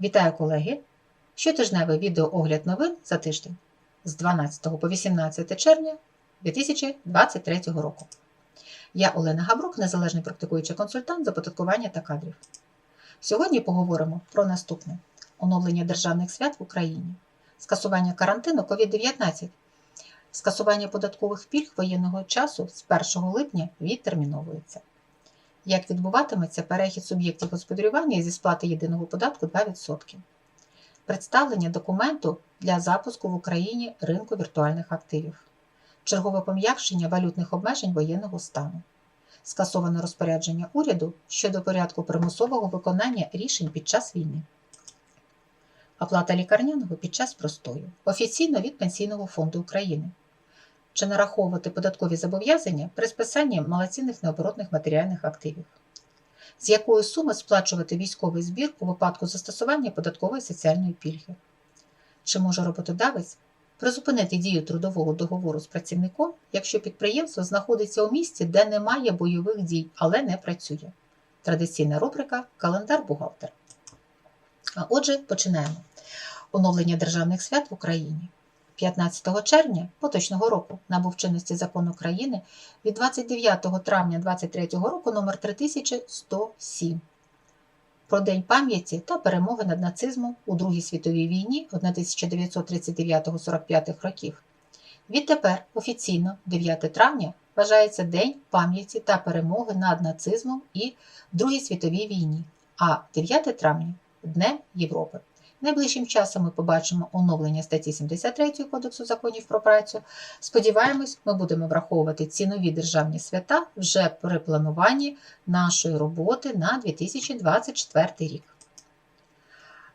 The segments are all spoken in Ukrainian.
Вітаю колеги! Щотижневий відеоогляд новин за тиждень з 12 по 18 червня 2023 року. Я Олена Габрук, незалежний практикуючий консультант з оподаткування та кадрів. Сьогодні поговоримо про наступне: оновлення державних свят в Україні, скасування карантину COVID-19, скасування податкових пільг воєнного часу з 1 липня відтерміновується. Як відбуватиметься перехід суб'єктів господарювання зі сплати єдиного податку 2%. Представлення документу для запуску в Україні ринку віртуальних активів, чергове пом'якшення валютних обмежень воєнного стану, скасоване розпорядження уряду щодо порядку примусового виконання рішень під час війни, оплата лікарняного під час простою, офіційно від Пенсійного фонду України. Чи нараховувати податкові зобов'язання при списанні малоцінних необоротних матеріальних активів, з якої суми сплачувати військовий збір у випадку застосування податкової соціальної пільги, чи може роботодавець призупинити дію трудового договору з працівником, якщо підприємство знаходиться у місті, де немає бойових дій, але не працює. Традиційна рубрика Календар бухгалтер. А отже, починаємо. Оновлення державних свят в Україні. 15 червня поточного року набув чинності закон України від 29 травня 2023 року номер 3107 про День пам'яті та перемоги над нацизмом у Другій світовій війні 1939-45 років. Відтепер офіційно 9 травня вважається День пам'яті та перемоги над нацизмом і Другій світовій війні, а 9 травня Днем Європи. Найближчим часом ми побачимо оновлення статті 73 Кодексу законів про працю. Сподіваємось, ми будемо враховувати ці нові державні свята вже при плануванні нашої роботи на 2024 рік.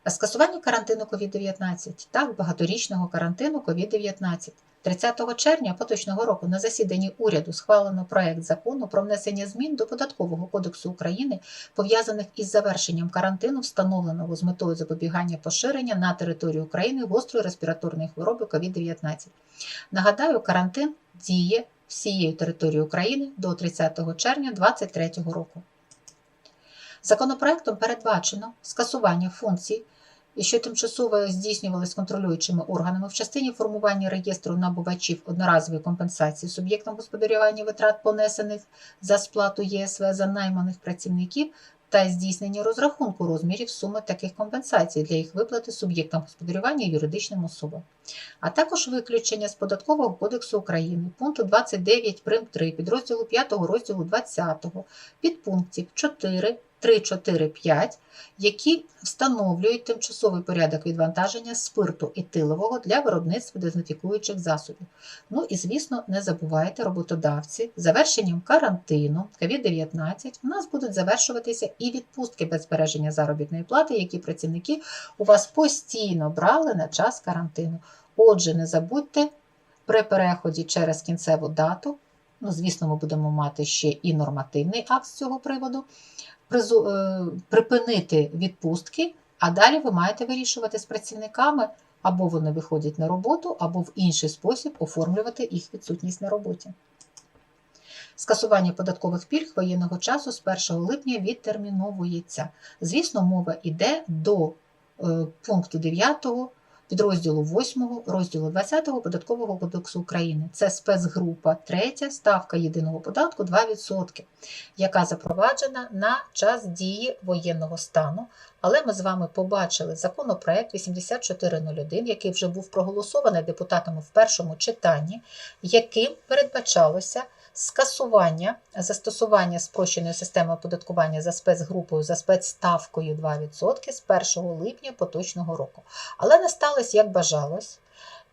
Скасування карантину COVID-19 так, багаторічного карантину COVID-19. 30 червня поточного року на засіданні уряду схвалено проект закону про внесення змін до Податкового кодексу України, пов'язаних із завершенням карантину, встановленого з метою запобігання поширення на території України гострої респіраторної хвороби COVID-19. Нагадаю, карантин діє всією територією України до 30 червня 2023 року. Законопроектом передбачено скасування функцій і що тимчасово здійснювались контролюючими органами в частині формування реєстру набувачів одноразової компенсації суб'єктам господарювання витрат, понесених за сплату ЄСВ за найманих працівників та здійснення розрахунку розмірів суми таких компенсацій для їх виплати суб'єктам господарювання юридичним особам, а також виключення з Податкового кодексу України пункту 29 прим. 3 підрозділу 5 розділу 20 підпунктів 4 3, 4, 5, які встановлюють тимчасовий порядок відвантаження спирту етилового для виробництва дезінфікуючих засобів. Ну і, звісно, не забувайте, роботодавці, завершенням карантину COVID-19 у нас будуть завершуватися і відпустки без збереження заробітної плати, які працівники у вас постійно брали на час карантину. Отже, не забудьте при переході через кінцеву дату. Ну, звісно, ми будемо мати ще і нормативний акт з цього приводу припинити відпустки, а далі ви маєте вирішувати з працівниками, або вони виходять на роботу, або в інший спосіб оформлювати їх відсутність на роботі. Скасування податкових пільг воєнного часу з 1 липня відтерміновується. Звісно, мова йде до пункту 9 підрозділу 8 розділу 20 Податкового кодексу України. Це спецгрупа 3, ставка єдиного податку 2%, яка запроваджена на час дії воєнного стану. Але ми з вами побачили законопроект 8401, який вже був проголосований депутатами в першому читанні, яким передбачалося скасування застосування спрощеної системи оподаткування за спецгрупою за спецставкою 2% з 1 липня поточного року. Але не сталося, як бажалось,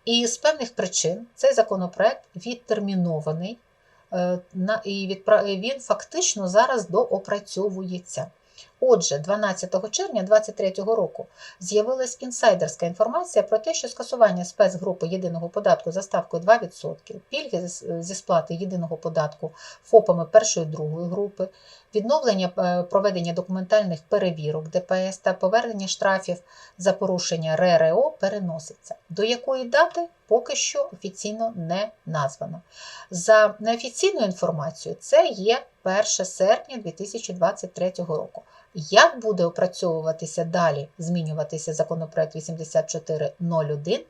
і з певних причин цей законопроект відтермінований, і він фактично зараз доопрацьовується. Отже, 12 червня 2023 року з'явилась інсайдерська інформація про те, що скасування спецгрупи єдиного податку за ставкою 2%, пільги зі сплати єдиного податку ФОПами першої другої групи, відновлення проведення документальних перевірок ДПС та повернення штрафів за порушення РРО переноситься. До якої дати поки що офіційно не названо. За неофіційною інформацією, це є 1 серпня 2023 року. Як буде опрацьовуватися далі, змінюватися законопроект 8401,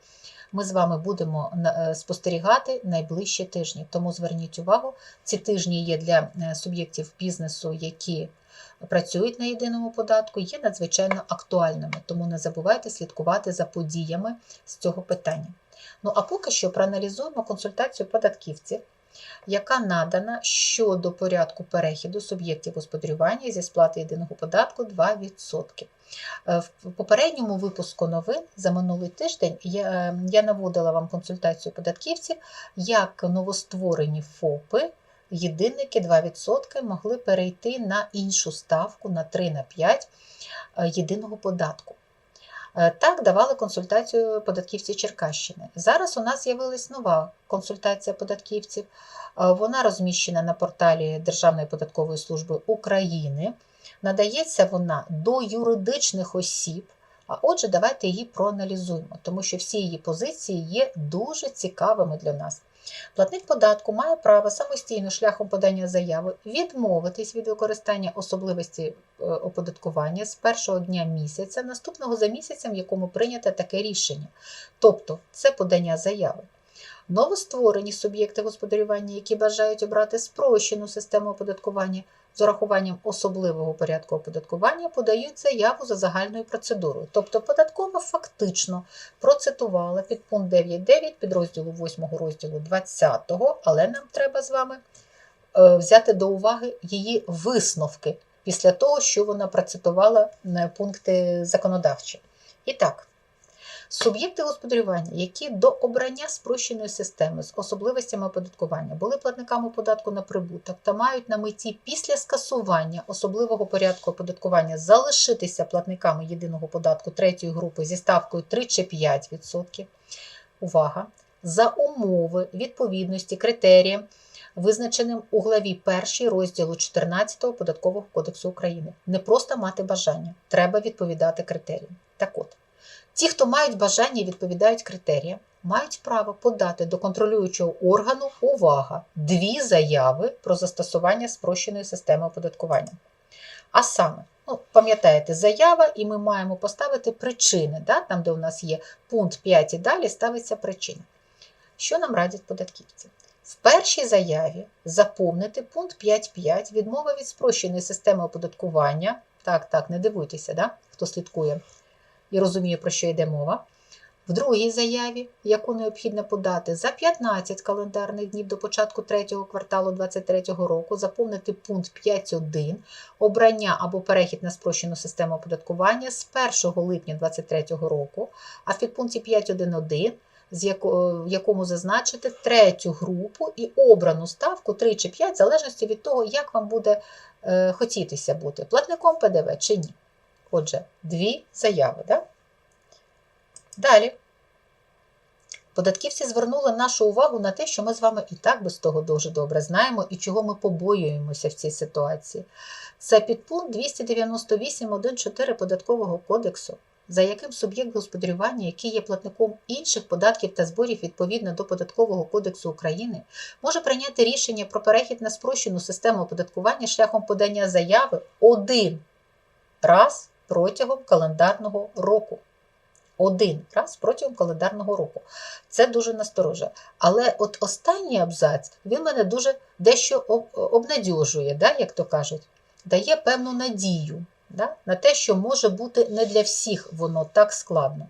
ми з вами будемо е, спостерігати найближчі тижні. Тому зверніть увагу, ці тижні є для е, суб'єктів бізнесу, які працюють на єдиному податку, є надзвичайно актуальними. Тому не забувайте слідкувати за подіями з цього питання. Ну а поки що проаналізуємо консультацію податківців, яка надана щодо порядку перехіду суб'єктів господарювання зі сплати єдиного податку 2%. Е, В попередньому випуску новин за минулий тиждень я, я наводила вам консультацію податківців, як новостворені ФОПи, єдинники 2% могли перейти на іншу ставку на 3 на 5 е, єдиного податку. Е, Так давали консультацію податківці Черкащини. Зараз у нас з'явилась нова консультація податківців. Е, Вона розміщена на порталі Державної податкової служби України. Надається вона до юридичних осіб. А отже, давайте її проаналізуємо, тому що всі її позиції є дуже цікавими для нас. Платник податку має право самостійно шляхом подання заяви відмовитись від використання особливості е, оподаткування з першого дня місяця, наступного за місяцем, в якому прийнято таке рішення. Тобто це подання заяви. Новостворені суб'єкти господарювання, які бажають обрати спрощену систему оподаткування з урахуванням особливого порядку оподаткування, подають заяву за загальною процедурою. Тобто податкова фактично процитувала під пункт 9.9 підрозділу 8 розділу 20, але нам треба з вами е, взяти до уваги її висновки після того, що вона процитувала е, пункти законодавчі. І так, Суб'єкти господарювання, які до обрання спрощеної системи з особливостями оподаткування були платниками податку на прибуток та мають на меті після скасування особливого порядку оподаткування залишитися платниками єдиного податку третьої групи зі ставкою 3 чи 5%. Увага! За умови відповідності критеріям, визначеним у главі 1 розділу 14 Податкового кодексу України. Не просто мати бажання, треба відповідати критеріям. Так от. Ті, хто мають бажання і відповідають критеріям, мають право подати до контролюючого органу увага дві заяви про застосування спрощеної системи оподаткування. А саме, ну, пам'ятаєте, заява, і ми маємо поставити причини, да? там, де у нас є пункт 5 і далі, ставиться причина. Що нам радять податківці? В першій заяві заповнити пункт 5.5 відмова від спрощеної системи оподаткування. Так, так, не дивуйтеся, да? хто слідкує і розуміє, про що йде мова. В другій заяві, яку необхідно подати за 15 календарних днів до початку третього кварталу 2023 року, заповнити пункт 5.1 обрання або перехід на спрощену систему оподаткування з 1 липня 2023 року, а в підпункті 5.1.1 з яко- в якому зазначити третю групу і обрану ставку 3 чи 5, в залежності від того, як вам буде е, хотітися бути платником ПДВ чи ні. Отже, дві заяви. Да? Далі. Податківці звернули нашу увагу на те, що ми з вами і так без того дуже добре знаємо і чого ми побоюємося в цій ситуації. Це підпункт 298.1.4 Податкового кодексу, за яким суб'єкт господарювання, який є платником інших податків та зборів відповідно до Податкового кодексу України, може прийняти рішення про перехід на спрощену систему оподаткування шляхом подання заяви один раз протягом календарного року. Один раз протягом календарного року. Це дуже насторожує. Але от останній абзац він мене дуже дещо об- обнадьожує, да, як то кажуть, дає певну надію да, на те, що може бути не для всіх воно так складно.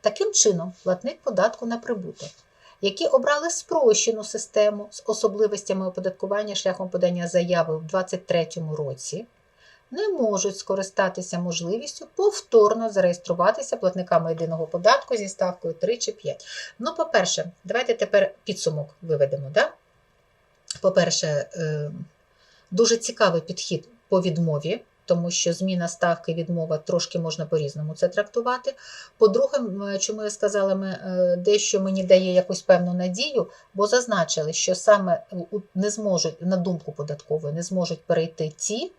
Таким чином, платник податку на прибуток, які обрали спрощену систему з особливостями оподаткування шляхом подання заяви в 2023 році, не можуть скористатися можливістю повторно зареєструватися платниками єдиного податку зі ставкою 3 чи 5. Ну, по-перше, давайте тепер підсумок виведемо. Да? По-перше, е, дуже цікавий підхід по відмові, тому що зміна ставки відмова трошки можна по-різному це трактувати. По-друге, чому я сказала, ми, е, дещо мені дає якусь певну надію, бо зазначили, що саме не зможуть, на думку податкової, не зможуть перейти ті,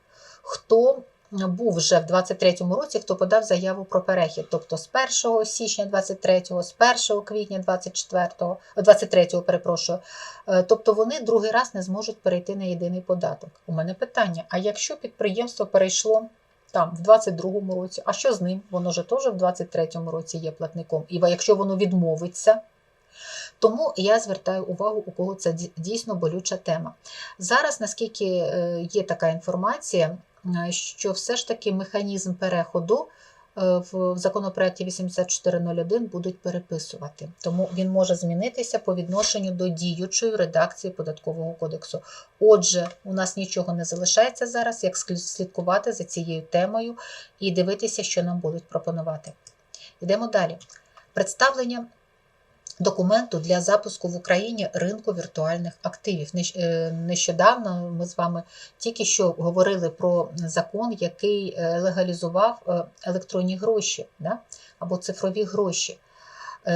хто був вже в 23-му році, хто подав заяву про перехід, тобто з 1 січня 23-го, з 1 квітня 24-го, 23-го, перепрошую. Е, Тобто вони другий раз не зможуть перейти на єдиний податок. У мене питання: а якщо підприємство перейшло там в 22-му році. А що з ним? Воно ж теж в 23-му році є платником. І якщо воно відмовиться, тому я звертаю увагу, у кого це дійсно болюча тема. Зараз, наскільки е, є така інформація, що все ж таки механізм переходу е, в законопроекті 8401 будуть переписувати. Тому він може змінитися по відношенню до діючої редакції податкового кодексу. Отже, у нас нічого не залишається зараз, як слідкувати за цією темою і дивитися, що нам будуть пропонувати. Йдемо далі. Представлення документу для запуску в Україні ринку віртуальних активів. Е, Нещодавно ми з вами тільки що говорили про закон, який е, легалізував е, електронні гроші да? або цифрові гроші.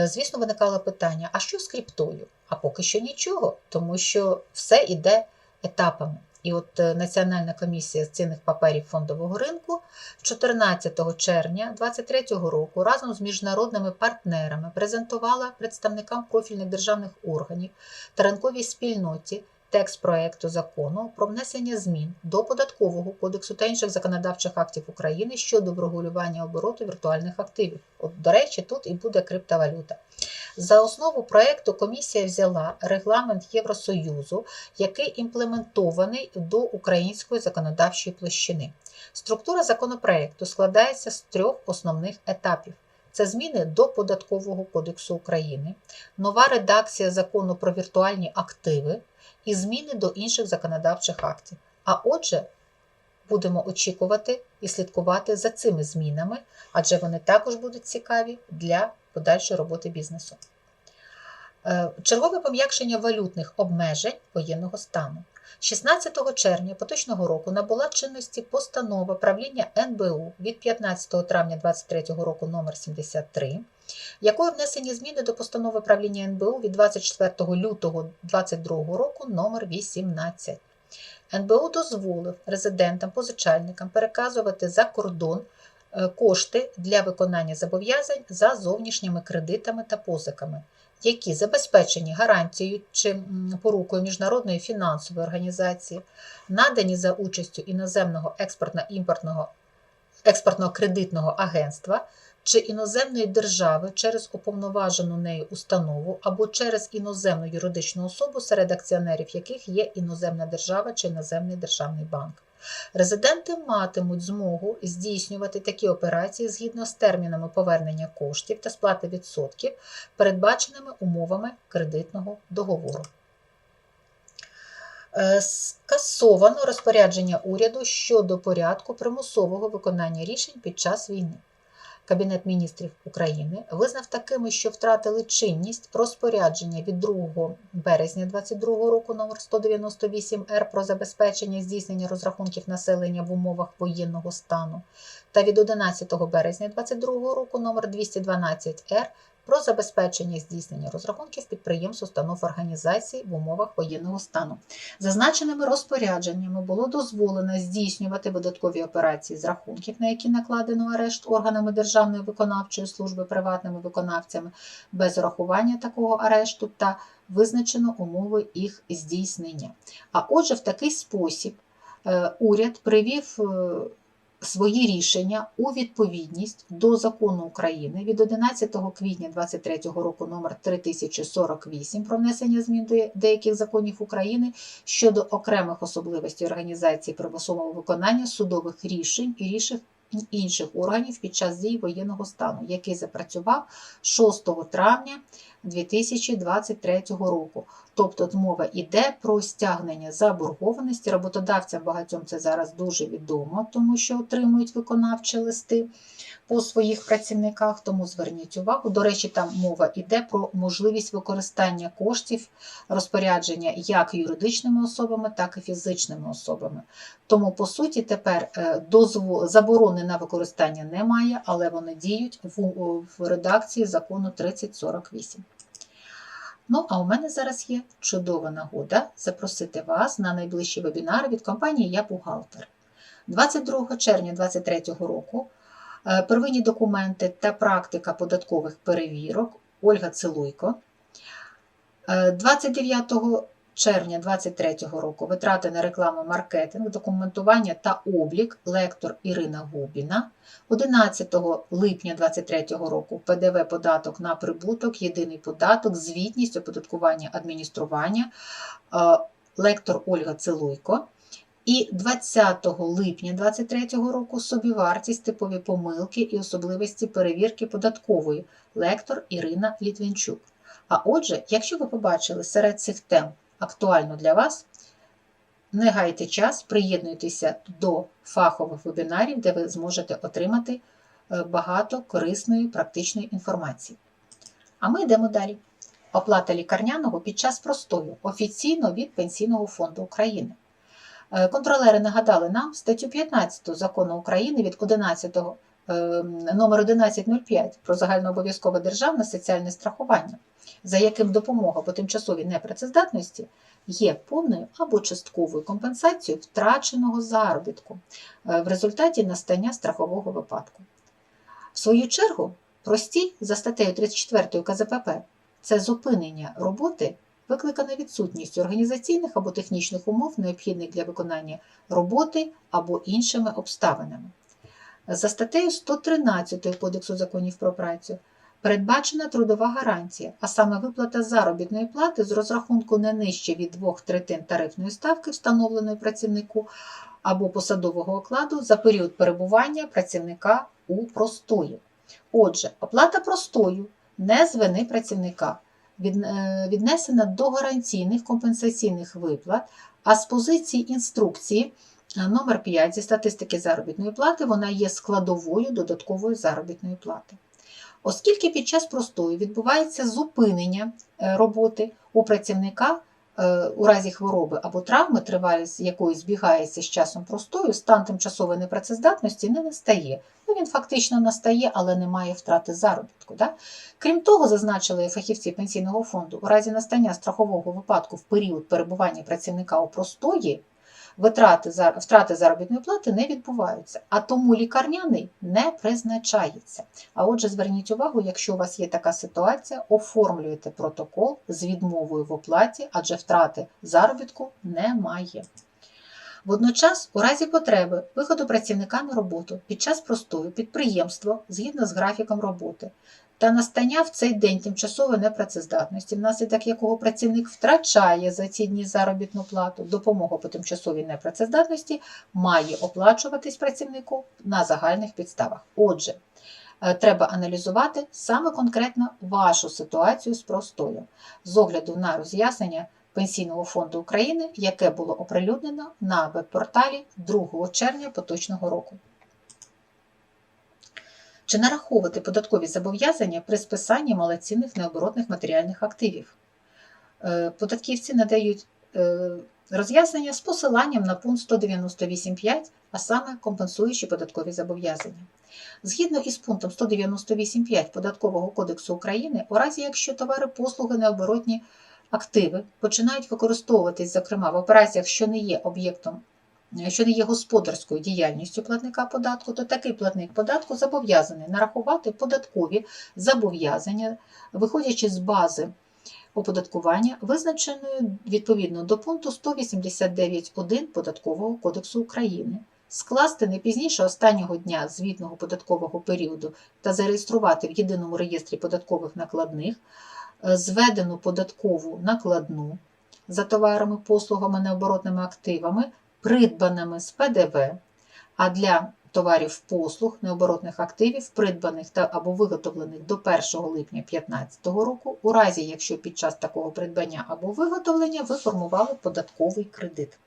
Звісно, виникало питання: а що з криптою? А поки що нічого, тому що все йде етапами. І от е, Національна комісія з цінних паперів фондового ринку 14 червня 2023 року разом з міжнародними партнерами презентувала представникам профільних державних органів та ринковій спільноті текст проекту закону про внесення змін до податкового кодексу та інших законодавчих актів України щодо врегулювання обороту віртуальних активів. От, до речі, тут і буде криптовалюта. За основу проекту комісія взяла регламент Євросоюзу, який імплементований до української законодавчої площини. Структура законопроекту складається з трьох основних етапів. Це зміни до Податкового кодексу України, нова редакція закону про віртуальні активи і зміни до інших законодавчих актів. А отже, будемо очікувати і слідкувати за цими змінами, адже вони також будуть цікаві для подальшої роботи бізнесу. Е, Чергове пом'якшення валютних обмежень воєнного стану. 16 червня поточного року набула чинності постанова правління НБУ від 15 травня 2023 року номер 73, якою внесені зміни до постанови правління НБУ від 24 лютого 2022 року номер 18. НБУ дозволив резидентам, позичальникам переказувати за кордон е, кошти для виконання зобов'язань за зовнішніми кредитами та позиками, які забезпечені гарантією чи порукою міжнародної фінансової організації, надані за участю іноземного експортно-імпортного експортно-кредитного агентства чи іноземної держави через уповноважену нею установу або через іноземну юридичну особу, серед акціонерів яких є іноземна держава чи іноземний державний банк. Резиденти матимуть змогу здійснювати такі операції згідно з термінами повернення коштів та сплати відсотків, передбаченими умовами кредитного договору. Е, Скасовано розпорядження уряду щодо порядку примусового виконання рішень під час війни. Кабінет міністрів України визнав такими, що втратили чинність розпорядження від 2 березня 2022 року номер 198 Р про забезпечення здійснення розрахунків населення в умовах воєнного стану та від 11 березня 2022 року номер 212 Р про забезпечення здійснення розрахунків підприємств, установ організацій в умовах воєнного стану. Зазначеними розпорядженнями було дозволено здійснювати видаткові операції з рахунків, на які накладено арешт органами Державної виконавчої служби приватними виконавцями, без урахування такого арешту та визначено умови їх здійснення. А отже, в такий спосіб е, уряд привів е, свої рішення у відповідність до закону України від 11 квітня 2023 року номер 3048 про внесення змін до деяких законів України щодо окремих особливостей організації примусового виконання судових рішень і рішень інших органів під час дій воєнного стану, який запрацював 6 травня 2023 року. Тобто мова йде про стягнення заборгованості. Роботодавцям багатьом це зараз дуже відомо, тому що отримують виконавчі листи по своїх працівниках, тому зверніть увагу. До речі, там мова йде про можливість використання коштів розпорядження як юридичними особами, так і фізичними особами. Тому, по суті, тепер е, дозвол, заборони на використання немає, але вони діють в, редакції закону 3048. Ну, а у мене зараз є чудова нагода запросити вас на найближчий вебінар від компанії Я бухгалтер. 22 червня 2023 року первинні документи та практика податкових перевірок Ольга Целуйко. Е, 29 червня 2023 року витрати на рекламу, маркетинг, документування та облік лектор Ірина Губіна. 11 липня 2023 року ПДВ податок на прибуток, єдиний податок, звітність, оподаткування, адміністрування, е, лектор Ольга Целуйко. І 20 липня 2023 року собівартість, типові помилки і особливості перевірки податкової лектор Ірина Літвінчук. А отже, якщо ви побачили серед цих тем актуально для вас, не гайте час, приєднуйтеся до фахових вебінарів, де ви зможете отримати е, багато корисної практичної інформації. А ми йдемо далі. Оплата лікарняного під час простою офіційно від Пенсійного фонду України. Е, Контролери нагадали нам статтю 15 закону України від 11 е, номер 1105 про загальнообов'язкове державне соціальне страхування, за яким допомога по тимчасовій непрацездатності є повною або частковою компенсацією втраченого заробітку е, в результаті настання страхового випадку. В свою чергу, прості за статтею 34 КЗПП це зупинення роботи викликане відсутністю організаційних або технічних умов, необхідних для виконання роботи або іншими обставинами. За статтею 113 Кодексу законів про працю передбачена трудова гарантія, а саме виплата заробітної плати з розрахунку не нижче від двох третин тарифної ставки, встановленої працівнику або посадового окладу за період перебування працівника у простої. Отже, оплата простою не з вини працівника віднесена до гарантійних компенсаційних виплат, а з позиції інструкції е, номер 5 зі статистики заробітної плати вона є складовою додаткової заробітної плати. Оскільки під час простою відбувається зупинення е, роботи у працівника е, у разі хвороби або травми, тривалість якої збігається з часом простою, стан тимчасової непрацездатності не настає. Ну, він фактично настає, але не має втрати заробітку. Да? Крім того, зазначили фахівці пенсійного фонду, у разі настання страхового випадку в період перебування працівника у простої витрати, втрати заробітної плати не відбуваються, а тому лікарняний не призначається. А отже, зверніть увагу, якщо у вас є така ситуація, оформлюйте протокол з відмовою в оплаті, адже втрати заробітку немає. Водночас, у разі потреби виходу працівника на роботу під час простою підприємство згідно з графіком роботи та настання в цей день тимчасової непрацездатності, внаслідок якого працівник втрачає за ці дні заробітну плату, допомога по тимчасовій непрацездатності має оплачуватись працівнику на загальних підставах. Отже, е, треба аналізувати саме конкретно вашу ситуацію з простою з огляду на роз'яснення Пенсійного фонду України, яке було оприлюднено на веб-порталі 2 червня поточного року. Чи нараховувати податкові зобов'язання при списанні малоцінних необоротних матеріальних активів? Е, Податківці надають е, роз'яснення з посиланням на пункт 198.5, а саме компенсуючі податкові зобов'язання. Згідно із пунктом 198.5 Податкового кодексу України, у разі якщо товари, послуги, необоротні активи починають використовуватись, зокрема, в операціях, що не є об'єктом, що не є господарською діяльністю платника податку, то такий платник податку зобов'язаний нарахувати податкові зобов'язання, виходячи з бази оподаткування, визначеної відповідно до пункту 189.1 Податкового кодексу України. Скласти не пізніше останнього дня звітного податкового періоду та зареєструвати в єдиному реєстрі податкових накладних е, зведену податкову накладну за товарами, послугами, необоротними активами, придбаними з ПДВ, а для товарів послуг, необоротних активів, придбаних та або виготовлених до 1 липня 2015 року, у разі якщо під час такого придбання або виготовлення ви формували податковий кредит.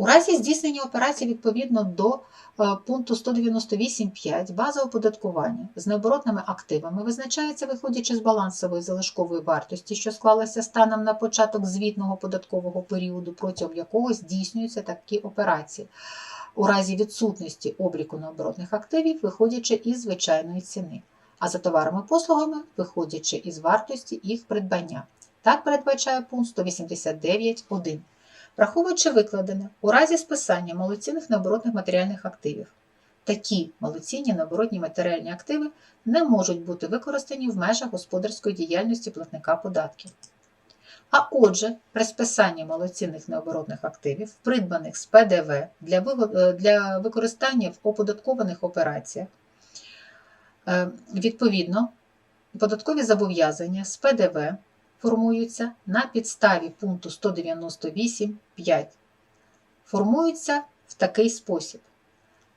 У разі здійснення операцій відповідно до е, пункту 198.5 база оподаткування з необоротними активами визначається, виходячи з балансової залишкової вартості, що склалася станом на початок звітного податкового періоду, протягом якого здійснюються такі операції. У разі відсутності обліку необоротних активів, виходячи із звичайної ціни, а за товарами-послугами, виходячи із вартості їх придбання. Так передбачає пункт 189.1. Враховуючи викладене, у разі списання малоцінних необоротних матеріальних активів, такі малоцінні необоротні матеріальні активи не можуть бути використані в межах господарської діяльності платника податків. А отже, при списанні малоцінних необоротних активів, придбаних з ПДВ е, для використання в оподаткованих операціях, е, відповідно, податкові зобов'язання з ПДВ формуються на підставі пункту 198.5. Формуються в такий спосіб.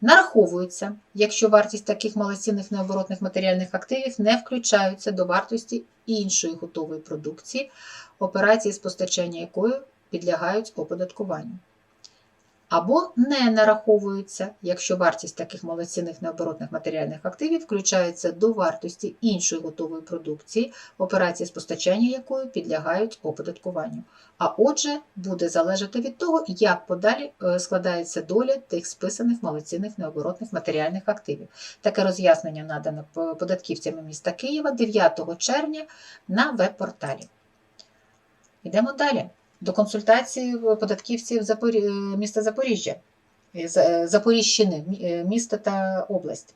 Нараховуються, якщо вартість таких малоцінних необоротних матеріальних активів не включаються до вартості іншої готової продукції, операції з постачання якої підлягають оподаткуванню. Або не нараховуються, якщо вартість таких малоцінних необоротних матеріальних активів включається до вартості іншої готової продукції, операції з постачання якої підлягають оподаткуванню. А отже, буде залежати від того, як подалі е, складається доля тих списаних малоцінних необоротних матеріальних активів. Таке роз'яснення надано податківцями міста Києва 9 червня на веб-порталі. Йдемо далі. До консультації податківців міста Запоріжжя, е, е, Запоріжщини, е, міста та область.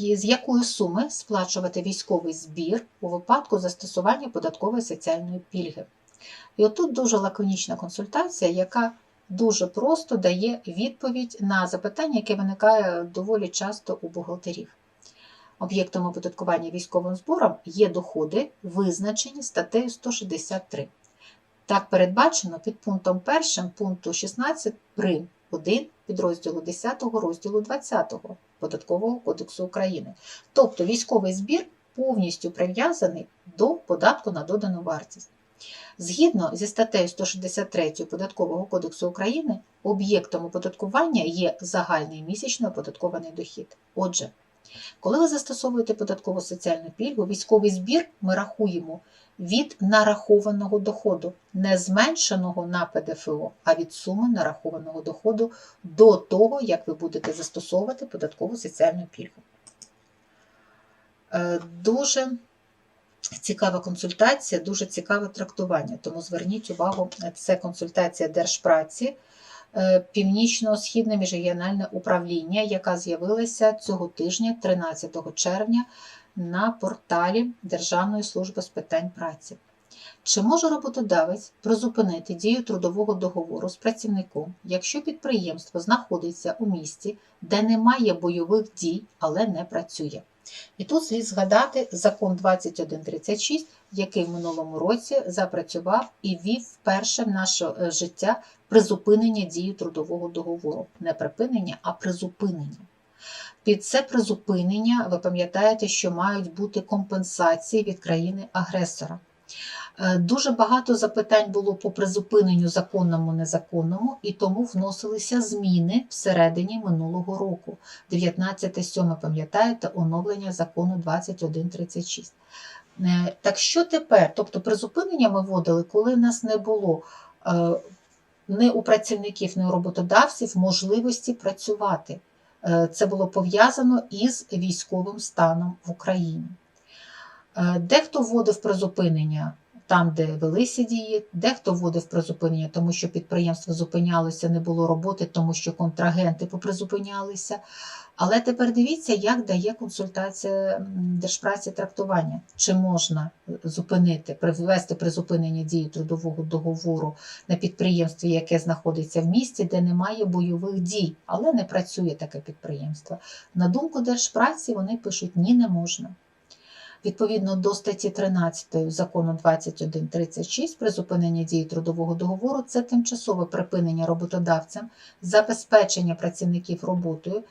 З якої суми сплачувати військовий збір у випадку застосування податкової соціальної пільги? І отут дуже лаконічна консультація, яка дуже просто дає відповідь на запитання, яке виникає доволі часто у бухгалтерів. Об'єктом оподаткування військовим збором є доходи, визначені статтею 163. Так передбачено під пунктом 1 пункту 16 прим. 1 підрозділу 10 розділу 20 Податкового кодексу України. Тобто військовий збір повністю прив'язаний до податку на додану вартість. Згідно зі статтею 163 Податкового кодексу України, об'єктом оподаткування є загальний місячно оподаткований дохід. Отже, коли ви застосовуєте податкову соціальну пільгу, військовий збір ми рахуємо від нарахованого доходу, не зменшеного на ПДФО, а від суми нарахованого доходу до того, як ви будете застосовувати податкову соціальну пільгу. Е, Дуже цікава консультація, дуже цікаве трактування. Тому зверніть увагу, це консультація Держпраці, Північно-Східне міжрегіональне управління, яка з'явилася цього тижня, 13 червня, на порталі Державної служби з питань праці. Чи може роботодавець призупинити дію трудового договору з працівником, якщо підприємство знаходиться у місті, де немає бойових дій, але не працює? І тут слід згадати закон 2136, який в минулому році запрацював і ввів вперше в наше е, життя призупинення дії трудового договору. Не припинення, а призупинення. Під це призупинення ви пам'ятаєте, що мають бути компенсації від країни-агресора. Е, Дуже багато запитань було по призупиненню законному незаконному, і тому вносилися зміни всередині минулого року. 19.7, пам'ятаєте, оновлення закону 2136. Е, Так що тепер? Тобто призупинення ми вводили, коли нас не було е, не у працівників, не у роботодавців можливості працювати. Е, Це було пов'язано із військовим станом в Україні. Е, Дехто вводив призупинення там, де велися дії, дехто вводив призупинення, тому що підприємство зупинялося, не було роботи, тому що контрагенти попризупинялися. Але тепер дивіться, як дає консультація Держпраці трактування. Чи можна зупинити, привести призупинення дії трудового договору на підприємстві, яке знаходиться в місті, де немає бойових дій, але не працює таке підприємство. На думку Держпраці, вони пишуть ні, не можна. Відповідно до статті 13 закону 2136 призупинення дії трудового договору це тимчасове припинення роботодавцям, забезпечення працівників роботою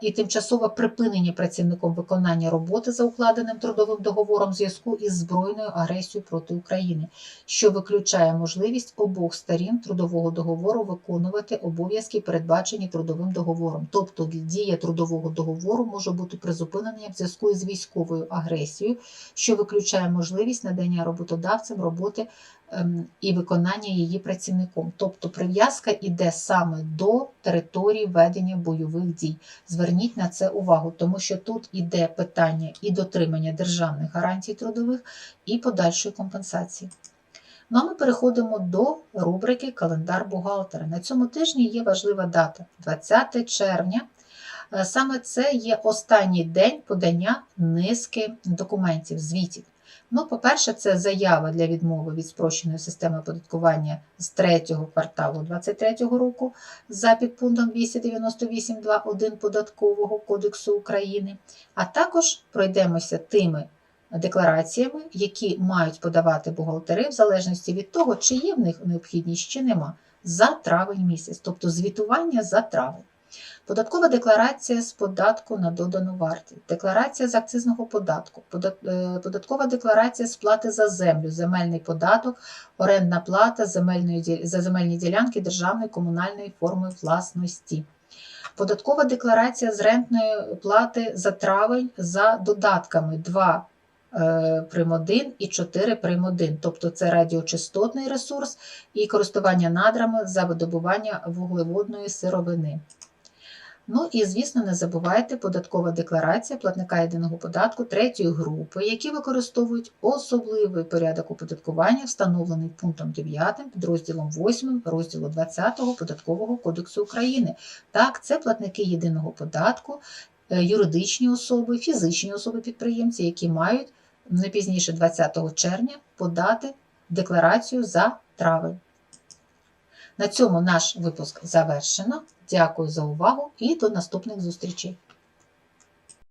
і тимчасове припинення працівником виконання роботи за укладеним трудовим договором в зв'язку із збройною агресією проти України, що виключає можливість обох сторін трудового договору виконувати обов'язки, передбачені трудовим договором. Тобто дія трудового договору може бути призупинена в зв'язку із військовою агресією, що виключає можливість надання роботодавцям роботи і виконання її працівником. Тобто прив'язка йде саме до території ведення бойових дій. Зверніть на це увагу, тому що тут іде питання і дотримання державних гарантій трудових, і подальшої компенсації. Ну а ми переходимо до рубрики Календар бухгалтера. На цьому тижні є важлива дата 20 червня. Е, Саме це є останній день подання низки документів, звітів. Ну, по-перше, це заява для відмови від спрощеної системи оподаткування з третього кварталу 2023 року за підпунктом 298.2.1 Податкового кодексу України, а також пройдемося тими деклараціями, які мають подавати бухгалтери в залежності від того, чи є в них необхідність, чи нема, за травень місяць, тобто звітування за травень. Податкова декларація з податку на додану вартість, декларація з акцизного податку, е, податкова декларація сплати за землю, земельний податок, орендна плата за земельні ділянки державної комунальної форми власності. Податкова декларація з рентної плати за травень за додатками 2 е, прим 1 і 4 прим 1, тобто це радіочастотний ресурс і користування надрами за видобування вуглеводної сировини. Ну і, звісно, не забувайте податкова декларація платника єдиного податку третьої групи, які використовують особливий порядок оподаткування, встановлений пунктом 9, підрозділом 8 розділу 20 Податкового кодексу України. Так, це платники єдиного податку, е, юридичні особи, фізичні особи-підприємці, які мають не пізніше 20 червня подати декларацію за травень. На цьому наш випуск завершено. Дякую за увагу і до наступних зустрічей!